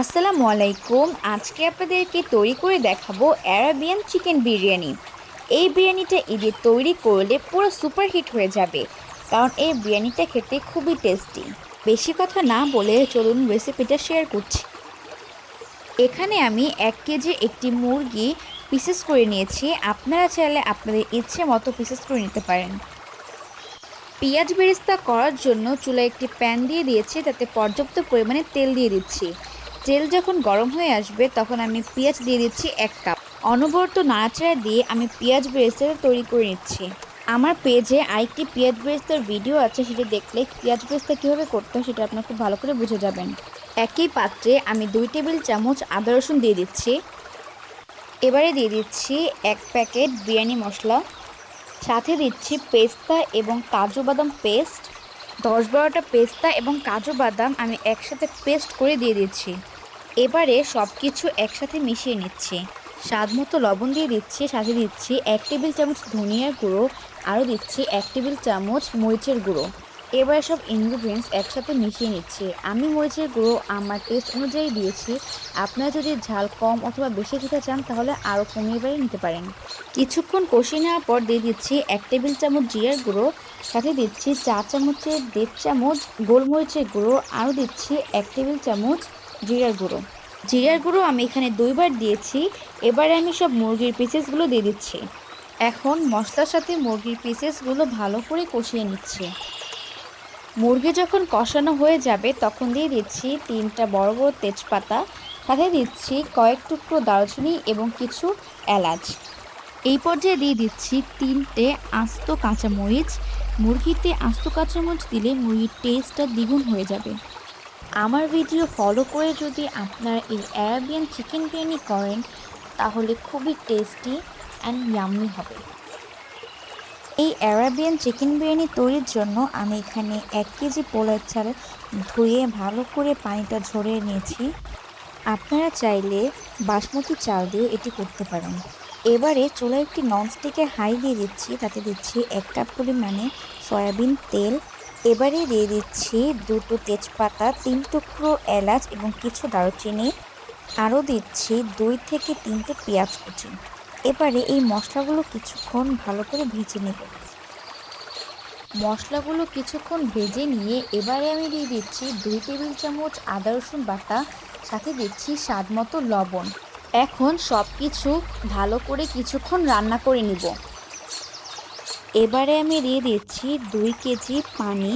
আসসালামু আলাইকুম। আজকে আপনাদেরকে তৈরি করে দেখাবো অ্যারাবিয়ান চিকেন বিরিয়ানি। এই বিরিয়ানিটা ঈদে তৈরি করলে পুরো সুপার হিট হয়ে যাবে। কারণ এই বিরিয়ানিটা খেতে খুবই টেস্টি বেশি কথা না বলে চলুন রেসিপিটা শেয়ার করছি। এখানে আমি এক কেজি একটি মুরগি পিসেস করে নিয়েছি। আপনারা চাইলে আপনাদের ইচ্ছে মতো পিসেস করে নিতে পারেন। পেঁয়াজ বেরেস্তা করার জন্য চুলায় একটি প্যান দিয়ে দিয়েছি। তাতে পর্যাপ্ত পরিমাণে তেল দিয়ে দিচ্ছি। তেল যখন গরম হয়ে আসবে, তখন আমি পেঁয়াজ দিয়ে দিচ্ছি এক কাপ। অনবরত নাড়াচাড়া দিয়ে আমি পেঁয়াজ বেরেস্তাটা তৈরি করে নিচ্ছি। আমার পেজে আরেকটি পেঁয়াজ বেরেস্তার ভিডিও আছে, সেটি দেখলে পেঁয়াজ বেরেস্তা কীভাবে করতে হয় সেটা আপনার খুব ভালো করে বুঝে যাবেন। একই পাত্রে আমি দুই টেবিল চামচ আদা রসুন দিয়ে দিচ্ছি। এবারে দিয়ে দিচ্ছি এক প্যাকেট বিরিয়ানি মশলা। সাথে দিচ্ছি পেস্তা এবং কাজু বাদাম পেস্ট। দশ বারোটা পেস্তা এবং কাজু বাদাম আমি একসাথে পেস্ট করে দিয়ে দিচ্ছি। এবারে সব কিছু একসাথে মিশিয়ে নিচ্ছি। স্বাদ মতো লবণ দিয়ে দিচ্ছি, সাথে দিচ্ছি এক টেবিল চামচ ধনিয়ার গুঁড়ো, আরও দিচ্ছি এক টেবিল চামচ মরিচের গুঁড়ো। এবার সব ইনগ্রিডিয়েন্টস একসাথে মিশিয়ে নিচ্ছি। আমি মরিচের গুঁড়ো আমার টেস্ট অনুযায়ী দিয়েছি। আপনারা যদি ঝাল কম অথবা বেশি খেতে চান, তাহলে আরও কমিয়ে বাড়িয়ে নিতে পারেন। কিছুক্ষণ কষিয়ে নেওয়ার পর দিয়ে দিচ্ছি এক টেবিল চামচ জিরার গুঁড়ো, সাথে দিচ্ছি চা চামচের দেড় চামচ গোলমরিচের গুঁড়ো, আরও দিচ্ছি এক টেবিল চামচ জিরার গুঁড়ো। জিরার গুঁড়ো আমি এখানে দুইবার দিয়েছি। এবারে আমি সব মুরগির পিসেসগুলো দিয়ে দিচ্ছি। এখন মশলার সাথে মুরগির পিসেসগুলো ভালো করে কষিয়ে নিচ্ছি। মুরগি যখন কষানো হয়ে যাবে, তখন দিয়ে দিচ্ছি তিনটা বড় বড় তেজপাতা। সাথে দিচ্ছি কয়েক টুকরো দারুচিনি এবং কিছু এলাচ। এই পর্যায়ে দিয়ে দিচ্ছি তিনটে আস্ত কাঁচামরিচ। মুরগিতে আস্ত কাঁচামরিচ দিলে মুরগির টেস্টটা দ্বিগুণ হয়ে যাবে। আমার ভিডিও ফলো করে যদি আপনারা এই অ্যারাবিয়ান চিকেন বিরিয়ানি করেন, তাহলে খুবই টেস্টি অ্যান্ড ইয়াম্মি হবে। এই অ্যারাবিয়ান চিকেন বিরিয়ানি তৈরির জন্য আমি এখানে এক কেজি পোলার চাল ধুয়ে ভালো করে পানিটা ঝরিয়ে নিয়েছি। আপনারা চাইলে বাসমতি চাল দিয়ে এটি করতে পারেন। এবারে চুলায় একটি ননস্টিকের হাই দিয়ে দিচ্ছি, তাতে দিচ্ছি এক কাপ পরিমাণে সয়াবিন তেল এবারে দিয়ে দিচ্ছি দুটো তেজপাতা, তিন টুকরো এলাচ এবং কিছু দারুচিনি। আরও দিচ্ছি দুই থেকে তিনটে পেঁয়াজ কুচি। এবারে এই মশলাগুলো কিছুক্ষণ ভালো করে ভেজে নেব। মশলাগুলো কিছুক্ষণ ভেজে নিয়ে এবারে আমি দিয়ে দিচ্ছি দুই টেবিল চামচ আদা রসুন বাটা, সাথে দিচ্ছি স্বাদ মতো লবণ। এখন সব কিছু ভালো করে কিছুক্ষণ রান্না করে নিব। এবারে আমি দিয়ে দিচ্ছি দুই কেজি পানি।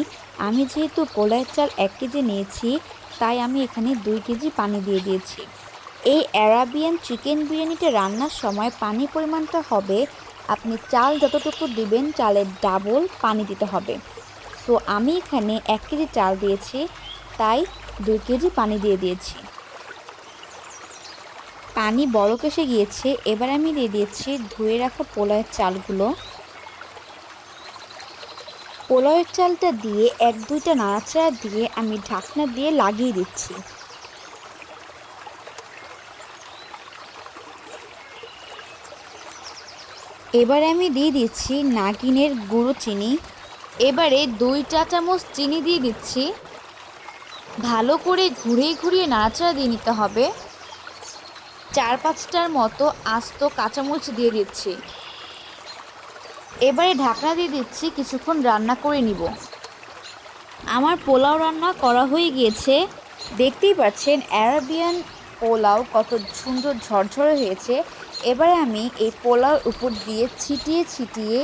আমি যেহেতু পোলার চাল এক কেজি নিয়েছি, তাই আমি এখানে দুই কেজি পানি দিয়ে দিয়েছি। এই অ্যারাবিয়ান চিকেন বিরিয়ানিটা রান্নার সময় পানি পরিমাণটা হবে, আপনি চাল যতটুকু দিবেন চালের ডাবল পানি দিতে হবে। সো আমি এখানে এক কেজি চাল দিয়েছি, তাই দুই কেজি পানি দিয়ে দিয়েছি। পানি বরফ এসে গিয়েছে, এবার আমি দিয়ে দিয়েছি ধুয়ে রাখা পোলাওয়ের চালগুলো। পোলাওয়ের চালটা দিয়ে এক, দুইটা নাড়াচাড়া দিয়ে আমি ঢাকনা দিয়ে লাগিয়ে দিচ্ছি। এবারে আমি দিয়ে দিচ্ছি নাগিনের গুঁড়ো চিনি। এবারে দুই চা চামচ চিনি দিয়ে দিচ্ছি। ভালো করে ঘুরিয়ে ঘুরিয়ে নাড়াচাড়া দিয়ে নিতে হবে। চার, পাঁচটার মতো আস্ত কাঁচামরিচ দিয়ে দিচ্ছি। এবারে ঢাকনা দিয়ে দিচ্ছি, কিছুক্ষণ রান্না করে নিব। আমার পোলাও রান্না করা হয়ে গিয়েছে। দেখতেই পাচ্ছেন অ্যারাবিয়ান পোলাও কত সুন্দর ঝরঝরে হয়েছে। এবারে আমি এই পোলাও উপর দিয়ে ছিটিয়ে ছিটিয়ে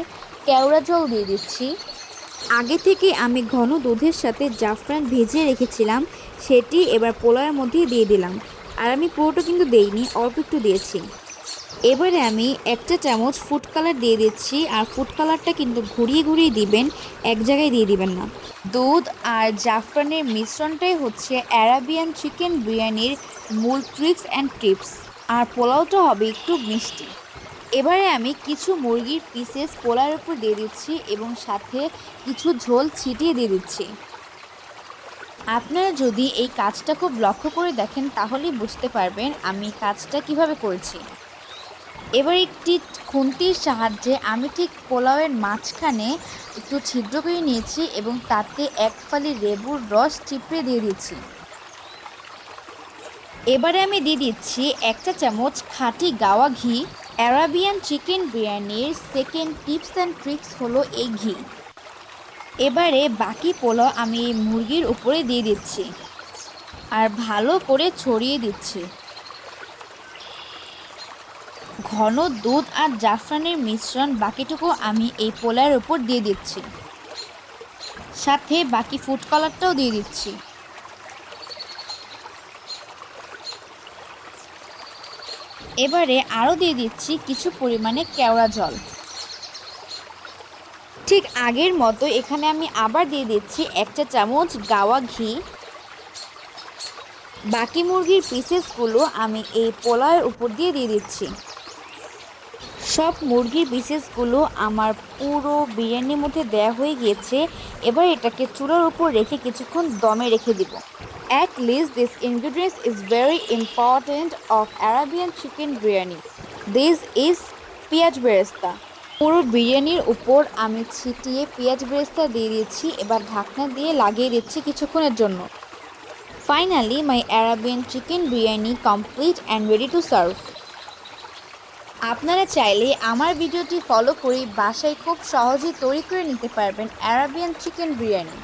কেওড়া জল দিয়ে দিচ্ছি। আগে থেকে আমি ঘন দুধের সাথে জাফরান ভেজে রেখেছিলাম, সেটি এবার পোলাওয়ের মধ্যে দিয়ে দিলাম। আর আমি পুরোটা কিন্তু দেইনি, অল্প একটু দিয়েছি। এবারে আমি একটা চামচ ফুড কালার দিয়ে দিচ্ছি, আর ফুড কালারটা কিন্তু ঘুরিয়ে ঘুরিয়ে দিবেন, এক জায়গায় দিয়ে দিবেন না। দুধ আর জাফরানের মিশ্রণটাই হচ্ছে অ্যারাবিয়ান চিকেন বিরিয়ানির মূল ট্রিক্স অ্যান্ড টিপস আর পোলাওটা হবে একটু মিষ্টি। এবারে আমি কিছু মুরগির পিসেস পোলার উপর দিয়ে দিচ্ছি এবং সাথে কিছু ঝোল ছিটিয়ে দিয়ে দিচ্ছি। আপনারা যদি এই কাজটা খুব লক্ষ্য করে দেখেন, তাহলেই বুঝতে পারবেন আমি কাজটা কীভাবে করেছি। এবার একটি খুন্তির সাহায্যে আমি ঠিক পোলাওয়ের মাঝখানে একটু ছিদ্র করে নিয়েছি এবং তাতে এক ফালি লেবুর রস চিপড়ে দিয়ে দিচ্ছি এবারে আমি দিয়ে দিচ্ছি একটা চামচ খাঁটি গাওয়া ঘি অ্যারাবিয়ান চিকেন বিরিয়ানির সেকেন্ড টিপস অ্যান্ড ট্রিক্স হলো এই ঘি। এবারে বাকি পোলাও আমি মুরগির উপরে দিয়ে দিচ্ছি। আর ভালো করে ছড়িয়ে দিচ্ছি। ঘন দুধ আর জাফরানের মিশ্রণ বাকিটুকু আমি এই পোলার উপর দিয়ে দিচ্ছি। সাথে বাকি ফুড কালারটাও দিয়ে দিচ্ছি। এবারে আরও দিয়ে দিচ্ছি কিছু পরিমাণে কেওড়া জল। ঠিক আগের মতো এখানে আমি আবার দিয়ে দিচ্ছি একটা চামচ গাওয়া ঘি। বাকি মুরগির পিসেসগুলো আমি এই পোলাওয়ের উপর দিয়ে দিয়ে দিচ্ছি। সব মুরগির পিসেসগুলো আমার পুরো বিরিয়ানির মধ্যে দেওয়া হয়ে গিয়েছে। এবার এটাকে চুলার উপর রেখে কিছুক্ষণ দমে রেখে দিব। At least this ingredients is very important of Arabian chicken biryani this is পেঁয়াজ বেরেস্তা। পুরো বিরিয়ানির উপর আমি ছিটিয়ে পেঁয়াজ বেরেস্তা দিয়ে দিয়েছি এবার ঢাকনা দিয়ে লাগিয়ে দিচ্ছি কিছুক্ষণের জন্য। Finally my Arabian chicken biryani complete and ready to serve আপনারা চাইলে আমার ভিডিওটি ফলো করে বাসায় খুব সহজেই তৈরি করে নিতে পারবেন অ্যারাবিয়ান চিকেন বিরিয়ানি